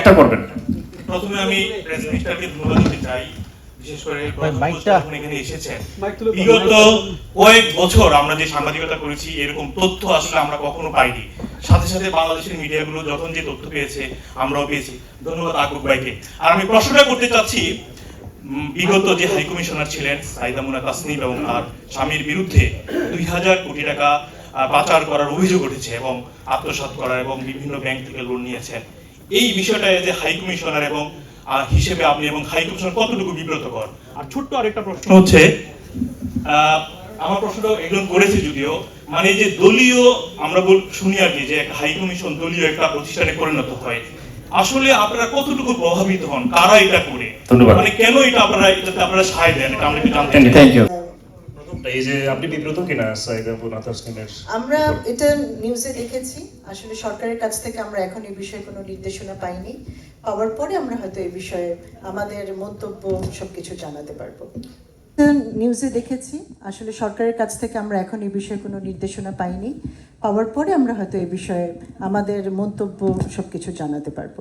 একটা করবেন। প্রথমে আমি প্রেস মিনিস্টারকে ধন্যবাদ দিতে চাই বিশেষ করে মাইকটা- এখানে এসেছেন বিগত কয়েক বছর আমরা যে সাংবাদিকতা করেছি এরকম তথ্য আসলে আমরা কখনো পাইনি। সাথে সাথে বাংলাদেশের মিডিয়াগুলো যখন যে তথ্য পেয়েছে আমরাও পেয়েছি। ধন্যবাদ আকুব ভাইকে। আর আমি প্রশ্নটা করতে চাচ্ছি বিগত যে হাই কমিশনার ছিলেন সাইদা মুনা তাসনিম এবং তার স্বামীর বিরুদ্ধে দুই হাজার কোটি টাকা পাচার করার অভিযোগ উঠেছে এবং আত্মসাৎ করার এবং বিভিন্ন ব্যাংক থেকে লোন নিয়েছেন। এই বিষয়টা যে হাই কমিশনার এবং হিসেবে আপনি এবং হাই কমিশনার কতটুকু বিব্রতকর? আর ছোট্ট আরেকটা প্রশ্ন হচ্ছে আমার প্রশ্নটা একজন করেছে যদিও মানে যে দলীয় আমরা বল শুনি আর কি যে একটা হাই কমিশন দলীয় একটা প্রতিষ্ঠানে পরিণত হয়। আসলে আপনারা কতটুকু প্রভাবিত হন? কারা এটা করে? মানে কেন এটা আপনারা এটাতে আপনারা সায় দেন? এটা আমরা একটু জানতে থ্যাংক ইউ চাই থ্যাংক ইউ প্রথমটা এই যে আপনি বিব্রত কিনা সাইদা আমরা এটা নিউজে দেখেছি। আসলে সরকারের কাছ থেকে আমরা এখন এই বিষয়ে কোনো নির্দেশনা পাইনি। পাওয়ার পরে আমরা হয়তো এই বিষয়ে আমাদের মন্তব্য সবকিছু জানাতে পারব। নিউজে দেখেছি আসলে সরকারের কাছ থেকে আমরা এখন এই বিষয়ে কোনো নির্দেশনা পাইনি। পাওয়ার পরে আমরা হয়তো এই বিষয়ে আমাদের মন্তব্য সবকিছু জানাতে পারব।